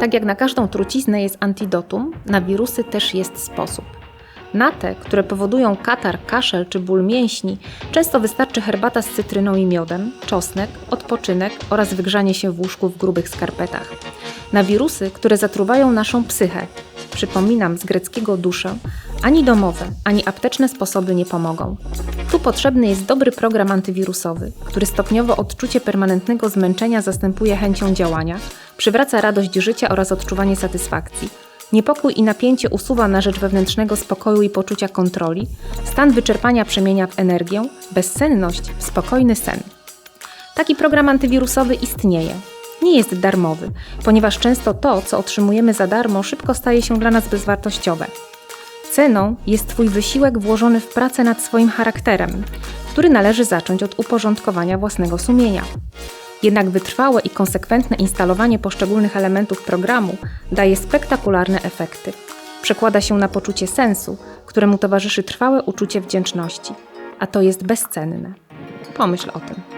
Tak jak na każdą truciznę jest antidotum, na wirusy też jest sposób. Na te, które powodują katar, kaszel czy ból mięśni, często wystarczy herbata z cytryną i miodem, czosnek, odpoczynek oraz wygrzanie się w łóżku w grubych skarpetach. Na wirusy, które zatruwają naszą psychę, przypominam z greckiego duszę, ani domowe, ani apteczne sposoby nie pomogą. Tu potrzebny jest dobry program antywirusowy, który stopniowo odczucie permanentnego zmęczenia zastępuje chęcią działania, przywraca radość życia oraz odczuwanie satysfakcji. Niepokój i napięcie usuwa na rzecz wewnętrznego spokoju i poczucia kontroli, stan wyczerpania przemienia w energię, bezsenność w spokojny sen. Taki program antywirusowy istnieje. Nie jest darmowy, ponieważ często to, co otrzymujemy za darmo, szybko staje się dla nas bezwartościowe. Ceną jest Twój wysiłek włożony w pracę nad swoim charakterem, który należy zacząć od uporządkowania własnego sumienia. Jednak wytrwałe i konsekwentne instalowanie poszczególnych elementów programu daje spektakularne efekty. Przekłada się na poczucie sensu, któremu towarzyszy trwałe uczucie wdzięczności, a to jest bezcenne. Pomyśl o tym.